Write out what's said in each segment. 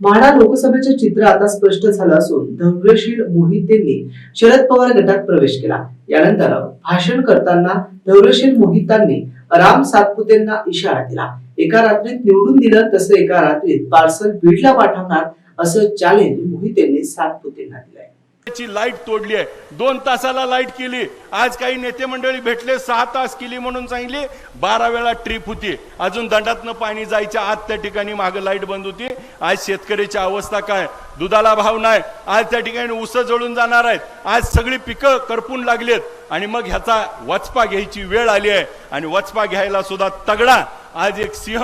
म्हाडा लोकसभेचे चित्र आता स्पष्ट झालं असून धैर्यशील मोहितेंनी शरद पवार गटात प्रवेश केला. यानंतर भाषण करताना धैर्यशील मोहितांनी राम सातपुतेंना इशारा दिला. एका रात्रीत निवडून दिलं तसं एका रात्रीत पार्सल बीडला पाठवणार असं चॅलेंज मोहितेंनी सातपुतेंना दिलंय. ची लाइट तोडली आहे. दोन तासाला लाइट केली. आज काही नेते मंडळी भेटले सहा तास केली म्हणून सांगली. बारा वेळा ट्रिप होती. अजून दंडातनं पाणी जायच्या आत त्या ठिकाणी मागं लाइट बंद होती. आज शेतकऱ्याची अवस्था काय? दुधाला भाव नाही. आज त्या ठिकाणी ऊस जळून जाणार आहेत. आज सगळी पिकं करपून लागलेत. आणि मग ह्याचा वचपा घ्यायची वेळ आली आहे. आणि वचपा घ्यायला सुद्धा तगडा आज एक सिंह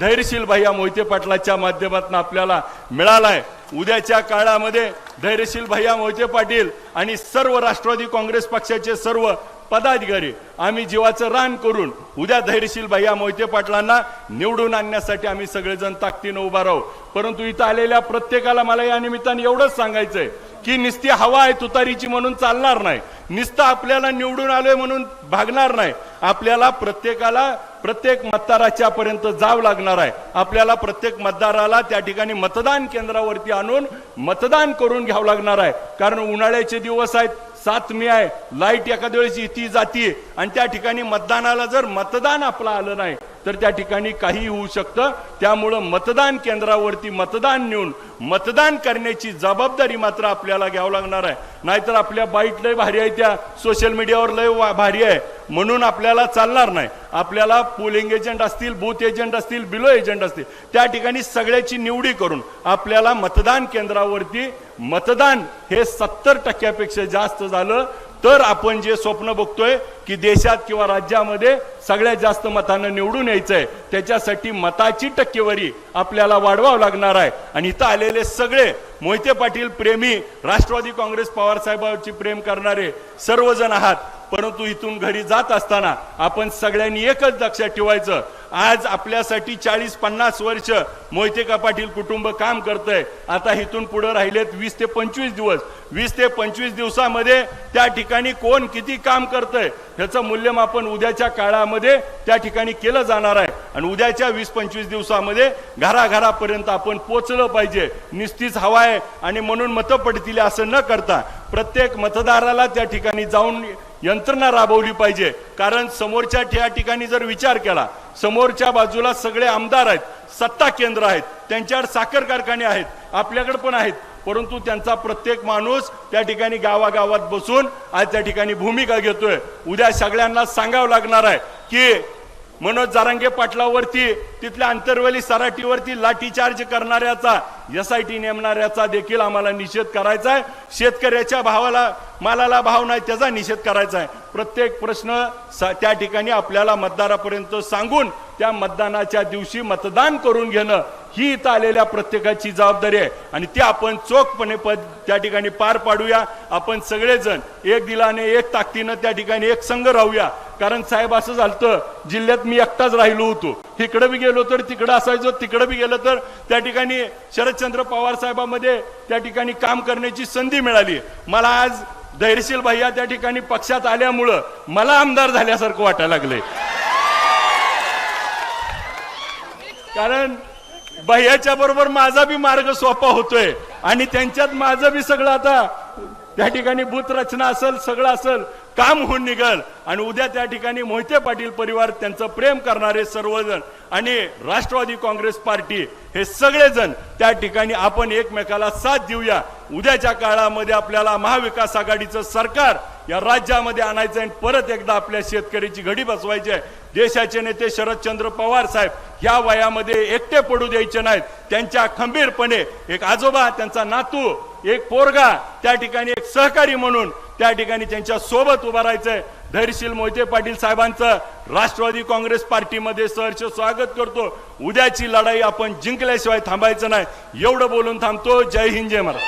धैर्यशील भैया मोहिते पाटलाच्या माध्यमातून आपल्याला मिळालाय. उद्याच्या काळामध्ये धैर्यशील भैया मोहिते पाटील आणि सर्व राष्ट्रवादी काँग्रेस पक्षाचे सर्व पदाधिकारी आम्ही जीवाचं रान करून उद्या धैर्यशील भैया मोहिते पाटलांना निवडून आणण्यासाठी आम्ही सगळेजण ताकदीनं उभा राहू. परंतु इथं आलेल्या प्रत्येकाला मला या निमित्तानं एवढंच सांगायचंय की निस्ती हवा आहे तुतारीची म्हणून चालणार नाही. नुसतं आपल्याला निवडून आलोय म्हणून भागणार नाही. आपल्याला प्रत्येकाला प्रत्येक मतदाराच्या पर्यंत जावं लागणार आहे. आपल्याला प्रत्येक मतदाराला त्या ठिकाणी मतदान केंद्रावरती आणून मतदान करून घ्यावं लागणार आहे. कारण उन्हाळ्याचे दिवस आहेत सात मे आहे. लाइट एखाद्या वेळेस येते जाते. आणि त्या ठिकाणी मतदानाला जर मतदान आपलं आलं नाही तर त्या ठिकाणी काही होऊ शकतं. त्यामुळं मतदान केंद्रावरती मतदान नेऊन मतदान करण्याची जबाबदारी मात्र आपल्याला घ्यावं लागणार आहे. नाहीतर आपल्या बाईट लय भारी आहे त्या सोशल मीडियावर लय वा- भारी आहे. म्हणून आपल्याला चालणार नाही. आपल्याला पोलिंग एजंट असतील बूथ एजंट असतील बिलो एजंट असतील त्या ठिकाणी सगळ्याची निवडी करून आपल्याला मतदान केंद्रावरती मतदान हे सत्तर टक्क्यापेक्षा जास्त झालं. तर आपण जे स्वप्न बघतोय की देशात किंवा राज्यामध्ये सगळ्यात जास्त मतानं निवडून यायचंय त्याच्यासाठी मताची टक्केवारी आपल्याला वाढवावं लागणार आहे. आणि इथं आलेले सगळे मोहिते पाटील प्रेमी राष्ट्रवादी काँग्रेस पवारसाहेबांची प्रेम करणारे सर्वजण आहात. परंतु इथून घरी जात असताना आपण सगळ्यांनी एकच लक्षात ठेवायचं आज आपल्यासाठी चाळीस पन्नास वर्ष मोहितेका पाटील कुटुंब काम करतंय. आता इथून पुढे राहिलेत वीस ते पंचवीस दिवस. वीस ते पंचवीस दिवसामध्ये त्या ठिकाणी कोण किती काम करतंय ह्याचं मूल्यमापन उद्याच्या काळामध्ये त्या ठिकाणी केलं जाणार आहे. आणि उद्याच्या वीस पंचवीस दिवसामध्ये घराघरापर्यंत आपण पोचलं पाहिजे. निस्तीच हवा आहे आणि म्हणून मतं पडतील असं न करता प्रत्येक मतदाराला त्या ठिकाणी जाऊन यंत्रणा राबवली पाहिजे. कारण समोरच्या त्या ठिकाणी जर विचार केला समोरच्या बाजूला सगळे आमदार आहेत सत्ता केंद्र आहेत त्यांच्यावर साखर कारखाने आहेत आपल्याकडे पण आहेत परंतु त्यांचा प्रत्येक माणूस त्या ठिकाणी गावागावात बसून आज त्या ठिकाणी भूमिका घेतोय. उद्या सगळ्यांना सांगावं लागणार आहे की मनोज जारांगे पाटलावरती तिथल्या आंतरवली सराटीवरती लाठीचार्ज करणाऱ्याचा एस आय टी नेमणाऱ्याचा देखील आम्हाला निषेध करायचा आहे शेतकऱ्याच्या भावाला मालाला भाव नाही त्याचा निषेध करायचा आहे. प्रत्येक प्रश्न त्या ठिकाणी आपल्याला मतदारापर्यंत सांगून त्या मतदानाच्या दिवशी मतदान करून घेणं ही इथं आलेल्या प्रत्येकाची जबाबदारी आहे. आणि ती आपण चोखपणे पद त्या ठिकाणी पार पाडूया. आपण सगळेजण एक दिलाने एक ताकदीनं त्या ठिकाणी एक संघ राहूया. कारण साहेब असं झालं जिल्ह्यात मी एकटाच राहिलो होतो. इकडं बी गेलो तर तिकडं असायचो तिकडं बी गेलो तर त्या ठिकाणी शरदचंद्र पवार साहेबांमध्ये त्या ठिकाणी काम करण्याची संधी मिळाली. मला आज धैर्यशील भैया त्या ठिकाणी पक्षात आल्यामुळं मला आमदार झाल्यासारखं वाटायला लागलंय. कारण भैयाच्या बरोबर माझा बी मार्ग सोपा होतोय आणि त्यांच्यात माझं बी सगळं आता त्या ठिकाणी भूत रचना असेल सगळं असेल काम होऊन निघल. आणि उद्या त्या ठिकाणी मोहिते पाटील परिवार त्यांचं प्रेम करणारे सर्वजण आणि राष्ट्रवादी काँग्रेस पार्टी हे सगळेजण त्या ठिकाणी आपण एकमेकाला साथ देऊया. उद्याच्या काळामध्ये आपल्याला महाविकास आघाडीचं सरकार या राज्यामध्ये आणायचं आणि परत एकदा आपल्या शेतकऱ्याची घडी बसवायची आहे. देशाचे नेते शरदचंद्र पवार साहेब ह्या वयामध्ये एकटे पडू द्यायचे नाहीत. त्यांच्या खंबीरपणे एक आजोबा त्यांचा नातू एक पोरगा त्या ठिकाणी एक सहकारी म्हणून त्या ठिकाणी त्यांच्यासोबत उभं राहायचंय. धैर्यशील मोहिते पाटील साहेबांचं राष्ट्रवादी काँग्रेस पार्टीमध्ये सहर्ष स्वागत करतो. उद्याची लढाई आपण जिंकल्याशिवाय थांबायचं नाही. एवढं बोलून थांबतो. जय हिंद जय महाराज